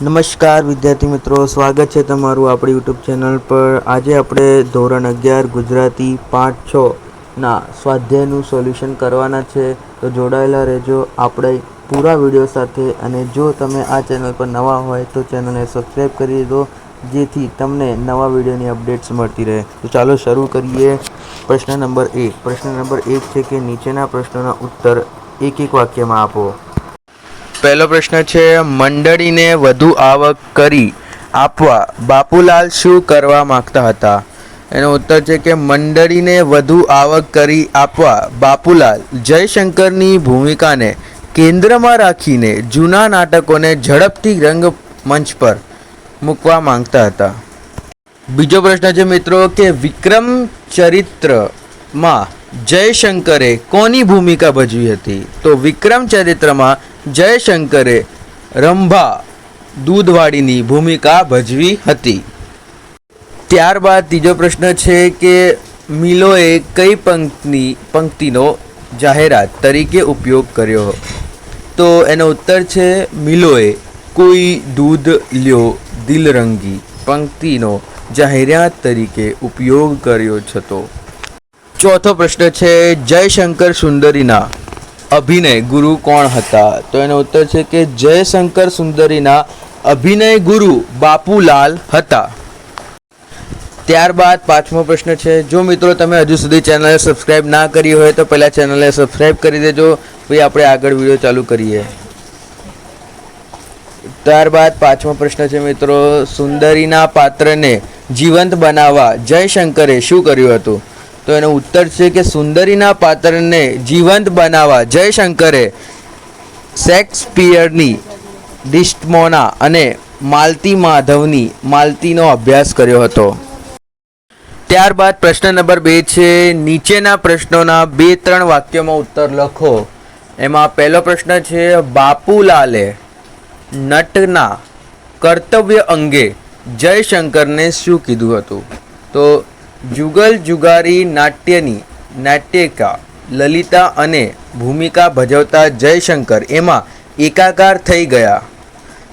નમસ્કાર, વિદ્યાર્થી મિત્રો. સ્વાગત છે તમારું આપણી યુટ્યુબ ચેનલ પર. આજે આપણે ધોરણ અગિયાર, ગુજરાતી પાઠ છ ના સ્વાધ્યાયનું સોલ્યુશન કરવાના છે. તો જોડાયેલા રહેજો. આપણે પૂરા વીડિયો સાથે અને જો તમે આ ચેનલ પર નવા હોય તો ચેનલને સબસ્ક્રાઈબ કરી દો, જેથી તમને નવા વિડીયોની અપડેટ્સ મળતી રહે. તો ચાલો શરૂ કરીએ. પ્રશ્ન નંબર એક. પ્રશ્ન નંબર એક છે કે નીચેના પ્રશ્નોના ઉત્તર એક એક વાક્યમાં આપો. પહેલો પ્રશ્ન છે, મંડળીને વધુ આવક કરી આપવા બાપુલાલ શું કરવા માગતા હતા? એનો ઉત્તર છે કે, મંડળીને વધુ આવક કરી આપવા બાપુલાલ જયશંકરની ભૂમિકાને કેન્દ્રમાં રાખીને જૂના નાટકોને ઝડપથી રંગમંચ પર મૂકવા માંગતા હતા. બીજો પ્રશ્ન છે મિત્રો કે, વિક્રમ ચરિત્રમાં જયશંકરે કોની ભૂમિકા ભજવી હતી? તો વિક્રમ ચરિત્રમાં જયશંકરે રંભા દૂધવાળીની ભૂમિકા ભજવી હતી. ત્યારબાદ ત્રીજો પ્રશ્ન છે કે મિલોએ કઈ પંક્તિની, પંક્તિનો જાહેરાત તરીકે ઉપયોગ કર્યો? તો એનો ઉત્તર છે, મિલોએ કોઈ દૂધ લ્યો, દિલરંગી પંક્તિનો જાહેરાત તરીકે ઉપયોગ કર્યો છતો ચોથો પ્રશ્ન છે, જયશંકર સુંદરીના અભિનય ગુરુ કોણ હતા? તો એનો ઉત્તર છે કે જયશંકર સુંદરીના અભિનય ગુરુ બાપુલાલ હતા. ત્યારબાદ પાંચમો પ્રશ્ન છે, જો મિત્રો તમે હજુ સુધી ચેનલને સબસ્ક્રાઈબ ના કરી હોય તો પહેલાં ચેનલને સબસ્ક્રાઈબ કરી દેજો. પછી આપણે આગળ વીડિયો ચાલુ કરીએ. ત્યારબાદ પાંચમો પ્રશ્ન છે, મિત્રો, સુંદરીના પાત્રને જીવંત બનાવવા જયશંકરે શું કર્યું હતું? તો એનો ઉત્તર છે કે સુંદરીના પાત્રને જીવંત બનાવવા જયશંકરે શેક્સપિયરની ડિસ્ટમોના અને માલતી માધવની માલતીનો અભ્યાસ કર્યો હતો. ત્યારબાદ પ્રશ્ન નંબર બે છે, નીચેના પ્રશ્નોના બે ત્રણ વાક્યોમાં ઉત્તર લખો. એમાં પહેલો પ્રશ્ન છે, બાપુલાલે નટના કર્તવ્ય અંગે જયશંકરને શું કીધું હતું? તો જુગલ જુગારી નાટ્યની નાટ્યિકા લલિતા અને ભૂમિકા ભજવતા જયશંકર એમાં એકાકાર થઈ ગયા.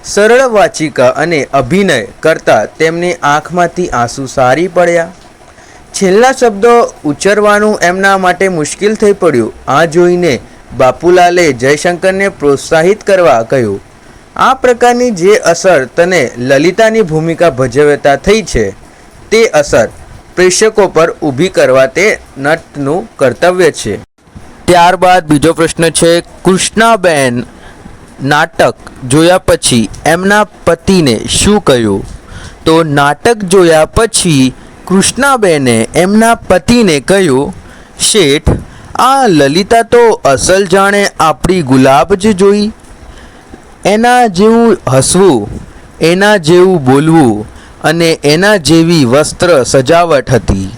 સરળ વાચિકા અને અભિનય કરતા તેમની આંખમાંથી આંસુ સારી પડ્યા. છેલ્લા શબ્દો ઉચ્ચરવાનું એમના માટે મુશ્કેલ થઈ પડ્યું. આ જોઈને બાપુલાલે જયશંકરને પ્રોત્સાહિત કરવા કહ્યું, આ પ્રકારની જે અસર તને લલિતાની ભૂમિકા ભજવતા થઈ છે, તે અસર પ્રેક્ષકો પર ઊભી કરવા તે નટનું કર્તવ્ય છે. ત્યારબાદ બીજો પ્રશ્ન છે, કૃષ્ણાબેન નાટક જોયા પછી એમના પતિને શું કહ્યું? તો નાટક જોયા પછી કૃષ્ણાબેને એમના પતિને કહ્યું, શેઠ, આ લલિતા તો અસલ જાણે આપણી ગુલાબ જ જોઈ. એના જેવું હસવું, એના જેવું બોલવું અને એના જેવી વસ્ત્ર સજાવટ હતી.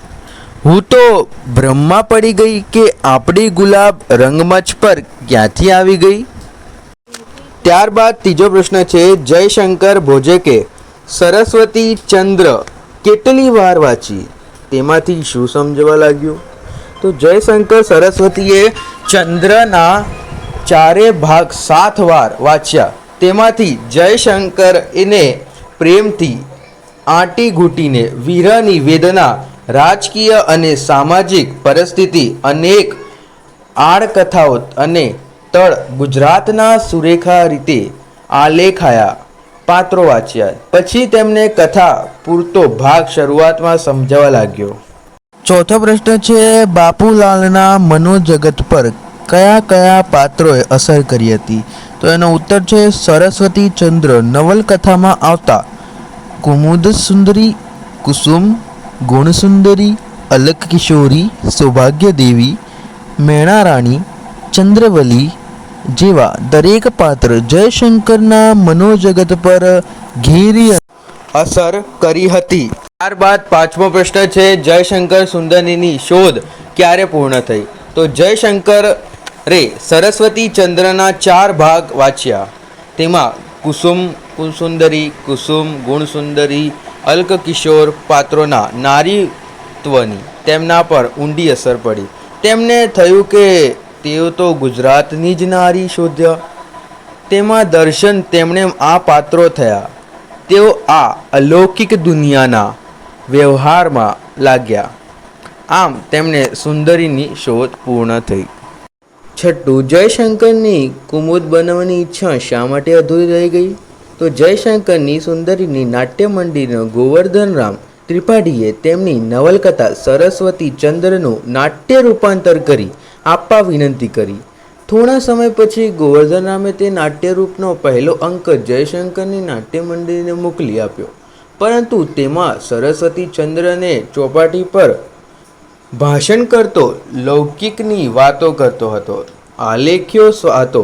હું તો બ્રહ્મા પડી ગઈ કે આપણી ગુલાબ રંગમંચ પર ક્યાંથી આવી ગઈ? ત્યારબાદ ત્રીજો પ્રશ્ન છે, જયશંકર ભોજકે સરસ્વતી ચંદ્ર કેટલી વાર વાંચી? તેમાંથી શું સમજવા લાગ્યું? તો જયશંકર સરસ્વતીએ ચંદ્રના ચારે ભાગ સાત વાર વાંચ્યા. તેમાંથી જયશંકર એને પ્રેમથી આંટી ઘૂંટીને વિરહની વેદના, રાજકીય અને સામાજિક પરિસ્થિતિ અનેક આડકથાઓ અને તળ ગુજરાતના સુરેખા રીતે આલેખાયા, પાત્રો વાંચ્યા. પછી તેમને કથા પૂરતો ભાગ શરૂઆતમાં સમજાવવા લાગ્યો. ચોથો પ્રશ્ન છે, બાપુલાલના મનોજગત પર કયા કયા પાત્રોએ અસર કરી હતી? તો એનો ઉત્તર છે, સરસ્વતી ચંદ્ર નવલકથામાં આવતા કુમુદ સુંદરી કુસુમ ગુણસુંદરી અલક કિશોરી સૌભાગ્ય દેવી મેણારાણી ચંદ્રવલી જેવા દરેક પાત્ર જયશંકરના મનોજગત પર ઘેરી અસર કરી હતી ત્યારબાદ પાંચમો પ્રશ્ન છે, જયશંકર સુંદરીની શોધ ક્યારે પૂર્ણ થઈ? તો જયશંકર રે સરસ્વતી ચંદ્રના ચાર ભાગ વાંચ્યા. તેમાં કુસુમ કુસુંદરી, કુસુમ ગુણસુંદરી અલ્કકિશોર પાત્રોના નારીત્વની તેમના પર ઊંડી અસર પડી. તેમને થયું કે તેઓ તો ગુજરાતની જ નારી શોધ્યા. તેમાં દર્શન તેમણે આ પાત્રો થયા. તેઓ આ અલૌકિક દુનિયાના વ્યવહારમાં લાગ્યા. આમ તેમણે સુંદરીની શોધ પૂર્ણ થઈ. છઠ્ઠું, જયશંકરની કુમુદ બનવાની ઈચ્છા શા માટે અધૂરી રહી ગઈ? તો જયશંકરની સુંદરીની નાટ્ય ગોવર્ધન ગોવર્ધનરામ ત્રિપાઠીએ તેમની નવલકથા સરસ્વતી ચંદ્રનું નાટ્ય રૂપાંતર કરી આપવા વિનંતી કરી. થોડા સમય પછી ગોવર્ધનરામે તે નાટ્યરૂપનો પહેલો અંક જયશંકરની નાટ્ય મંડળીને મોકલી આપ્યો. પરંતુ તેમાં સરસ્વતી ચંદ્રને ચોપાટી પર ભાષણ કરતો, લૌકિકની વાતો કરતો હતો, આલેખ્યો સ્વાતો.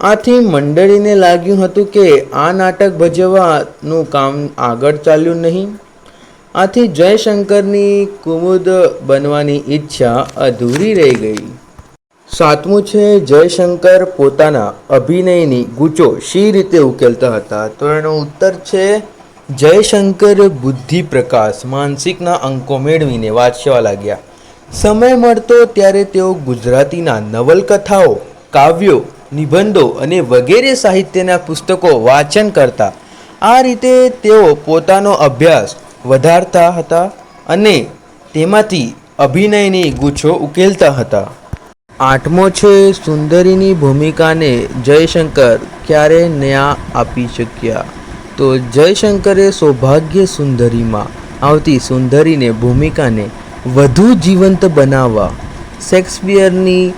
આથી મંડળીને લાગ્યું હતું કે આ નાટક ભજવવાનું કામ આગળ ચાલ્યું નહીં. આથી જયશંકરની કુમુદ બનવાની ઈચ્છા અધૂરી રહી ગઈ. સાતમું છે, જયશંકર પોતાના અભિનયની ગૂંચો શી રીતે ઉકેલતા હતા? તો એનો ઉત્તર છે જયશંકર બુદ્ધિ પ્રકાશ માનસિકના અંકો મેળવીને વાંચવા લાગ્યા. સમય મળતો ત્યારે તેઓ ગુજરાતીના નવલકથાઓ, કાવ્યો, નિબંધો અને વગેરે સાહિત્યના પુસ્તકો વાંચન કરતા. આ રીતે તેઓ પોતાનો અભ્યાસ વધારતા હતા અને તેમાંથી અભિનયની ગૂંચો ઉકેલતા હતા. આઠમો છે, સુંદરીની ભૂમિકાને જયશંકર ક્યારે ન્યાય આપી શક્યા? તો જયશંકરે સૌભાગ્ય સુંદરીમાં આવતી સુંદરીને ભૂમિકાને વધુ જીવંત બનાવવા શેક્સપિયરની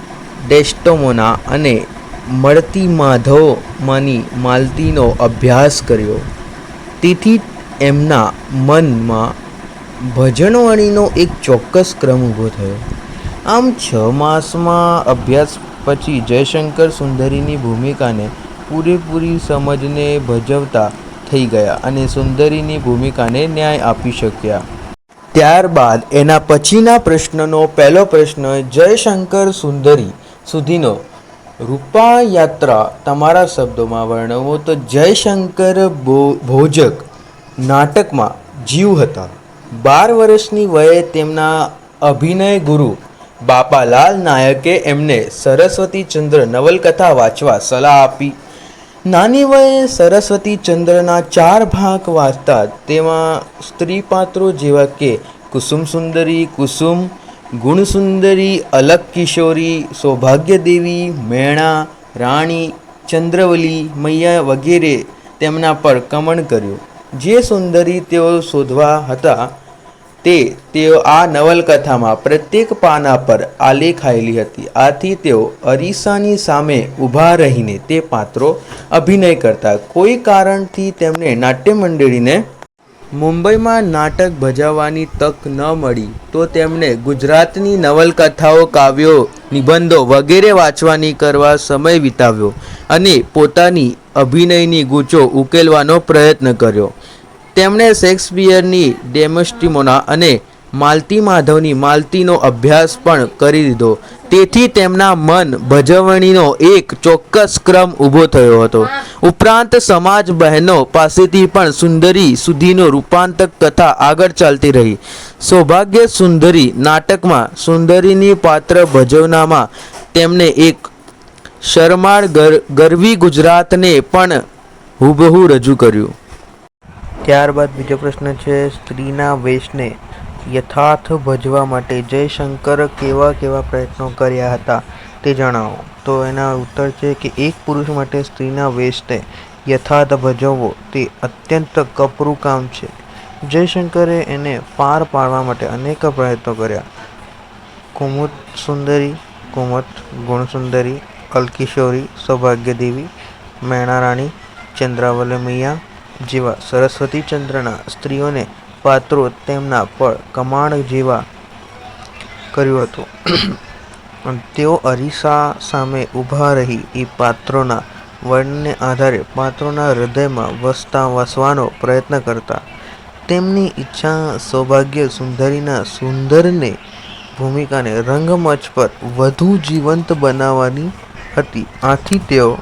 ડેસ્ટોમોના અને મળતી માધવમાંની માલતીનો અભ્યાસ કર્યો. તેથી એમના મનમાં ભજનવાણીનો એક ચોક્કસ ક્રમ ઊભો થયો. આમ છ માસમાં અભ્યાસ પછી જયશંકર સુંદરીની ભૂમિકાને પૂરેપૂરી સમજને ભજવતા થઈ ગયા અને સુંદરીની ભૂમિકાને ન્યાય આપી શક્યા. ત્યારબાદ એના પછીના પ્રશ્નનો પહેલો પ્રશ્ન જયશંકર સુંદરી સુધીનો. રૂપા યાત્રા તમારા શબ્દોમાં વર્ણવો તો જયશંકર ભોજક નાટકમાં જીવ હતા. બાર વર્ષની વયે તેમના અભિનય ગુરુ બાપાલાલ નાયકે એમને સરસ્વતી ચંદ્ર નવલકથા વાંચવા સલાહ આપી. નાની વયે સરસ્વતી ચંદ્રના ચાર ભાગ વાંચતા તેમાં સ્ત્રી પાત્રો જેવા કે કુસુમ સુંદરી કુસુમ, ગુણસુંદરી અલક કિશોરી સૌભાગ્યદેવી, મેણા, રાણી, ચંદ્રવલી, મૈયા વગેરે તેમના પર કમણ કર્યું. જે સુંદરી તેઓ શોધવા હતા તે તેઓ આ નવલકથામાં પ્રત્યેક પાના પર આલેખાયેલી હતી. આથી તેઓ અરીસાની સામે ઊભા રહીને તે પાત્રો અભિનય કરતા. કોઈ કારણથી તેમને નાટ્ય મંડળીને મુંબઈમાં નાટક ભજવવાની તક ન મળી, તો તેમણે ગુજરાતની નવલકથાઓ, કાવ્યો, નિબંધો વગેરે વાંચવાની કરવા સમય વિતાવ્યો અને પોતાની અભિનયની ગૂંચો ઉકેલવાનો પ્રયત્ન કર્યો. તેમણે શેક્સપિયરની ડેમોસ્ટિમોના અને માલતી માધવની માલતીનો અભ્યાસ પણ કરી દીધો. તેથી તેમના મન ભજવણીનો એક ચોક્કસ ક્રમ ઊભો થયો હતો. ઉપરાંત સમાજ બહેનો પાસેથી પણ સુંદરી સુધીનો રૂપાંતક કથા આગળ ચાલતી રહી. સૌભાગ્ય સુંદરી નાટકમાં સુંદરીની પાત્ર ભજવનામાં તેમને એક શરમાળ ગર, ગરવી ગુજરાતને પણ હુબહુ રજૂ કર્યું. ત્યારબાદ બીજો પ્રશ્ન છે, સ્ત્રીના વેશને યથાર્થ ભજવા માટે જયશંકર કેવા કેવા પ્રયત્નો કર્યા હતા તે જણાવો. તો એના ઉત્તર છે કે એક પુરુષ માટે સ્ત્રીના વેશને યથાર્થ ભજવવો તે અત્યંત કપરું કામ છે. જયશંકરે એને પાર પાડવા માટે અનેક પ્રયત્નો કર્યા. કુમુદ સુંદરી કુમત ગુણસુંદરી અલકિશોરી સૌભાગ્યદેવી, મેણારાણી ચંદ્રાવલ મૈયા જેવા સરસ્વતી ચંદ્રના સ્ત્રીઓને પાત્રો તેમના પર કમાણ જેવા કર્યું હતું. તેઓ અરીસા સામે ઊભા રહી એ પાત્રોના વર્ણને આધારે પાત્રોના હૃદયમાં વસતા વસવાનો પ્રયત્ન કરતા. તેમની ઈચ્છા સૌભાગ્ય સુંદરીના સુંદરને ભૂમિકાને રંગમંચ પર વધુ જીવંત બનાવવાની હતી. આથી તેઓ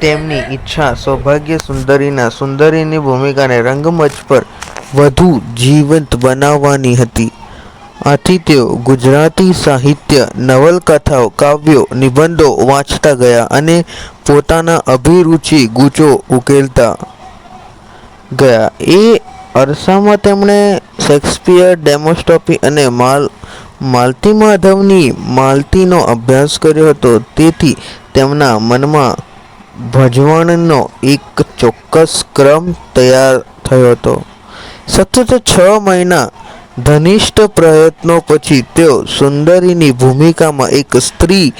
તેમની ઈચ્છા સૌભાગ્ય સુંદરીના સુંદરીની ભૂમિકાને રંગમંચ પર વધુ જીવંત બનાવવાની હતી. આથી તેઓ ગુજરાતી સાહિત્ય, નવલકથાઓ, કાવ્યો, નિબંધો વાંચતા ગયા અને પોતાના અભિરુચિ ગૂંચો ઉકેલતા ગયા. એ અરસામાં તેમણે શેક્સપિયર ડેમોસ્ટોપી અને માલ માલતી માધવની માલતીનો અભ્યાસ કર્યો હતો. તેથી તેમના મનમાં ભજવણનો એક ચોક્કસ ક્રમ તૈયાર થયો હતો. સતત છ મહિના ધનિષ્ઠ પ્રયત્નો પછી તેઓ સુંદરીની ભૂમિકામાં એક સ્ત્રી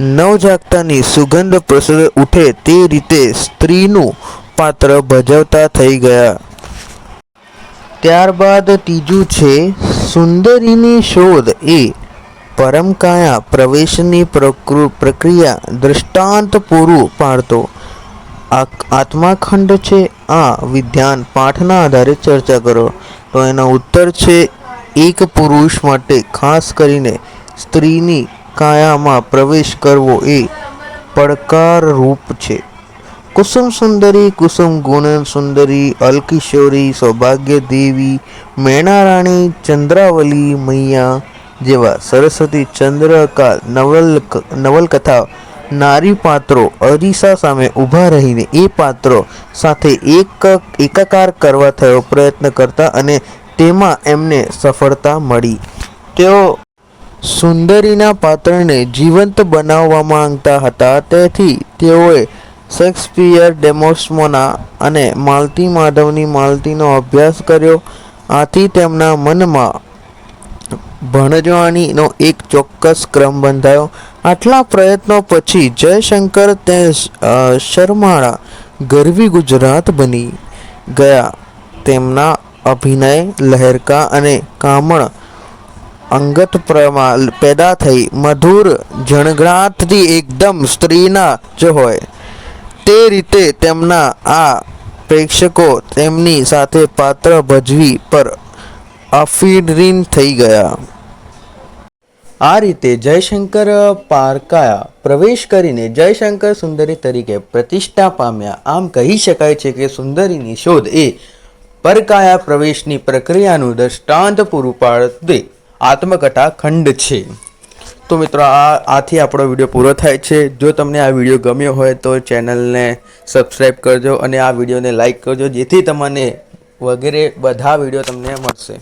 નવજાગતાની સુગંધ પ્રસર ઉઠે તે રીતે સ્ત્રીનું પાત્ર ભજવતા થઈ ગયા. ત્યારબાદ ત્રીજું છે, સુંદરીની શોધ એ પરમકાયા પ્રવેશની પ્રકૃ, પ્રક્રિયા દૃષ્ટાંત પૂરું પાડતો આત્માખંડ છે, આ વિધ્યાન પાઠના આધારે ચર્ચા કરો. તો એનો ઉત્તર છે, એક પુરુષ માટે ખાસ કરીને સ્ત્રીની કાયામાં પ્રવેશ કરવો એ પડકારરૂપ છે. કુસુમ સુંદરી, કુસુમ ગુણન સુંદરી, અલકિશોરી સૌભાગ્ય દેવી મેણારાણી, ચંદ્રાવલી, મૈયા જેવા સરસ્વતી ચંદ્રકાલ નવલ નવલકથા નારી પાત્રો અરીસા સામે ઊભા રહીને એ પાત્રો સાથે એક, એકાકાર કરવા થયો પ્રયત્ન કરતા અને તેમાં એમને સફળતા મળી. તેઓ સુંદરીના પાત્રને જીવંત બનાવવા માંગતા હતા. તેથી તેઓએ શેક્સપિયર ડેમોસ્મોના અને માલતી માધવની માલતીનો અભ્યાસ કર્યો. આથી તેમના મનમાં ભણજવાણીનો એક ચોક્કસ ક્રમ બંધાયો. આટલા પ્રયત્નો પછી જયશંકર તે શર્માળા ગરવી ગુજરાત બની ગયા. તેમના અભિનય, લહેરકા અને કામણ અંગત પ્રમાણ પેદા થઈ. મધુર જણગણાટથી એકદમ સ્ત્રીના જ હોય. તે રીતે તેમના આ પ્રેક્ષકો તેમની સાથે પાત્ર ભજવી પર અફીરીન થઈ ગયા. આ રીતે જયશંકર પારકાયા પ્રવેશ કરીને જયશંકર સુંદરી તરીકે પ્રતિષ્ઠા પામ્યા. આમ કહી શકાય છે કે સુંદરીની શોધ એ પરકાયા પ્રવેશની પ્રક્રિયાનું દૃષ્ટાંત પૂરું પાડતી આત્મકથા ખંડ છે. તો મિત્રો, આ આથી આપણો વીડિયો પૂરો થાય છે. જો તમને આ વીડિયો ગમ્યો હોય તો ચેનલને સબસ્ક્રાઈબ કરજો અને આ વિડીયોને લાઈક કરજો, જેથી તમને વગેરે બધા વીડિયો તમને મળશે.